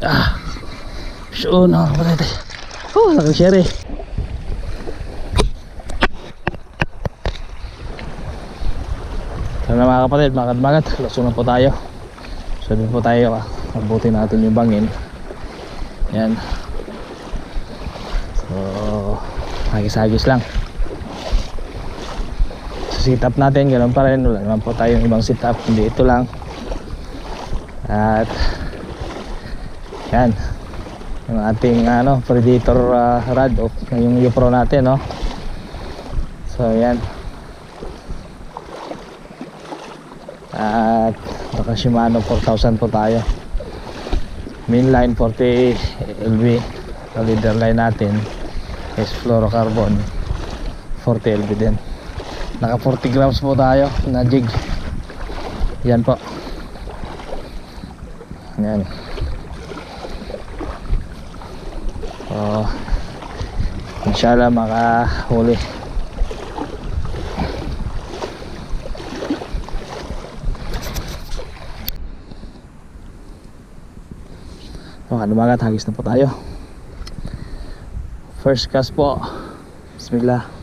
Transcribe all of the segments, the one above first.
Ah. So, no, patay tayo. Oh, laking sherry. Sana mga kapatid, mga kadmagat, lusong na po tayo. Sabi po tayo, ah, mabuti natin yung bangin. Yan. So, hagis-hagis lang. Sa sit up natin, ganun pa rin. Wala naman po tayong ibang sit up, hindi ito lang. At, yan. Yung ating ano, predator uh, rod, o yung UPRO natin, no? So, yan. At baka Shimano 4000 po tayo. Mainline 40 LB. Ang leader line natin is fluorocarbon 40 LB din. Naka 40 grams po tayo na jig. Yan po. Yan. So, inshallah makahuli. Mga lumagat, hagis na po tayo. First cast po. Bismillah.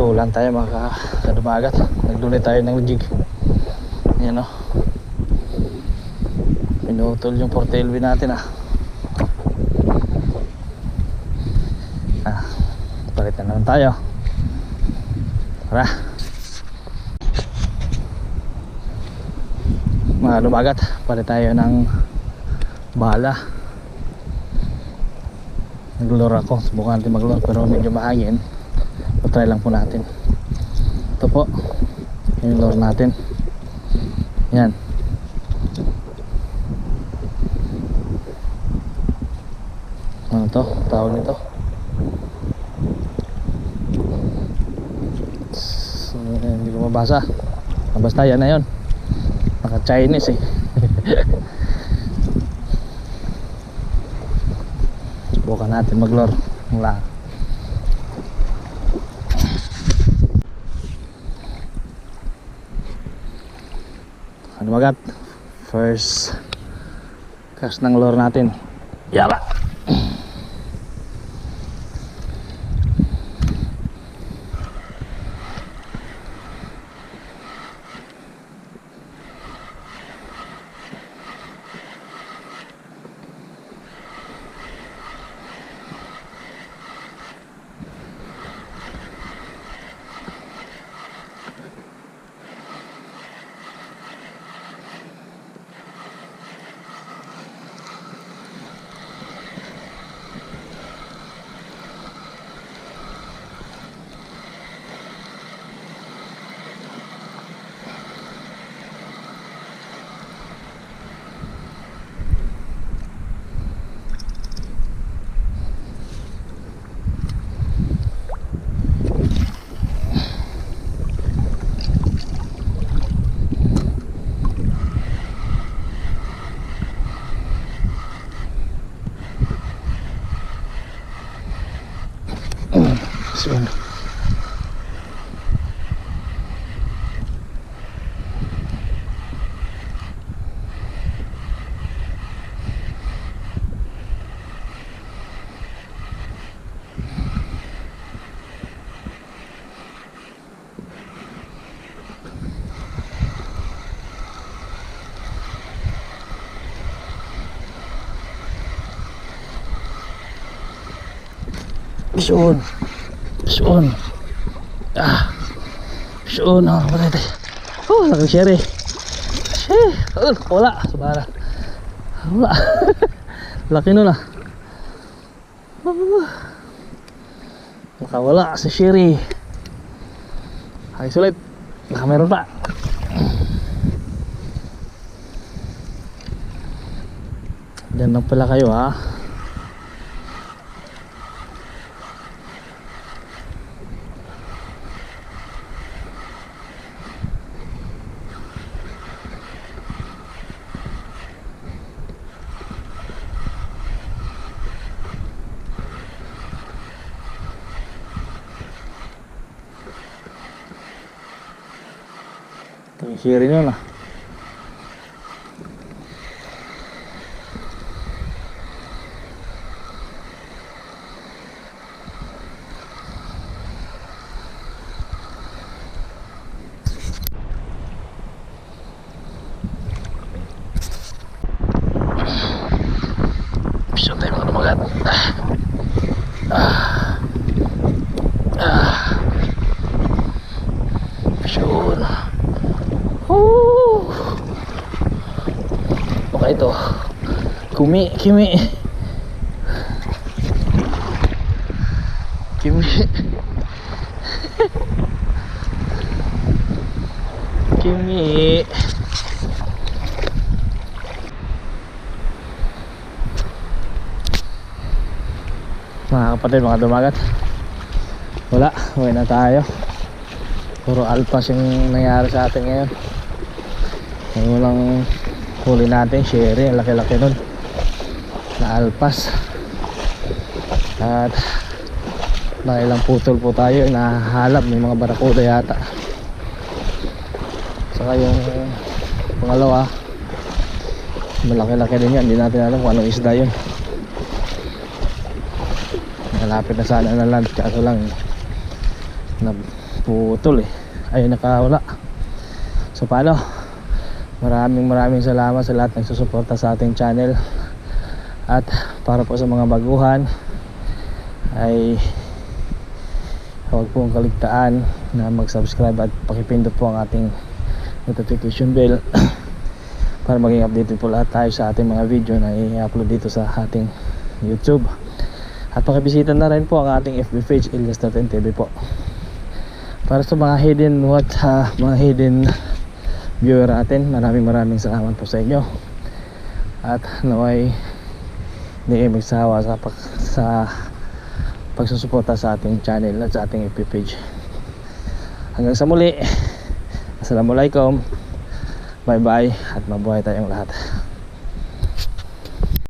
Tulan tayo mga kadumagat. Nagdunay tayo ng jig. Yan o. Pinutol yung portailway natin ah. Ah, palitan naman tayo. Tara. Mga dumagat, palit tayo ng bala. Naglulor ako, subukan natin maglor pero medyo mahangin try lang po natin. Ito po yung lure natin. Yan. Ano to? Tawag nito? So, hindi ko mabasa. Basta yan na yun. Naka Chinese eh. Subukan natin mag lure mula ano magat. First cast ng lure natin. Yara Fish on. Ah. Fish on. Oh, wala tayo. Oh, laki sherry. Sheh. Oh, wala. Subara. Wala. laki nun ah. Nakawala si sherry. Ay, sulit. Baka meron pa. Diyan pala kayo ha. Ito yung siri nun ah. Pisyo tayo mga dumagat. Ah. Ah. Pisyo na. Oh. Okay ito. Kumi, kimi. Kimi. kimi. Mga kapatid, mga dumagat. Wala, uwi na tayo. Puro alpas yung nangyari sa atin ngayon. Walang huli natin, sherry, ang laki-laki nun. Na alpas. At nakailang putol po tayo, nahalap, may mga barakuda yata. Saka yung pangalawa, malaki-laki din yan, hindi natin alam kung anong isda yun. Malapit na sana na land, kaso lang naputol eh ay nakawala so paano maraming maraming salamat sa lahat ng susuporta sa ating channel. At para po sa mga baguhan ay huwag pong kaligtaan na mag subscribe at pakipindot po ang ating notification bell para maging updated po lahat tayo sa ating mga video na i-upload dito sa ating youtube. At pakibisita na rin po ang ating FB page Ilyas.tv po. Para sa mga hidden what uh, mga hidden viewer natin maraming maraming salamat po sa inyo. At naway hindi kayo magsawa sa, pag, sa pagsusuporta sa ating channel at sa ating FB page. Hanggang sa muli. Assalamualaikum. Bye bye at mabuhay tayong lahat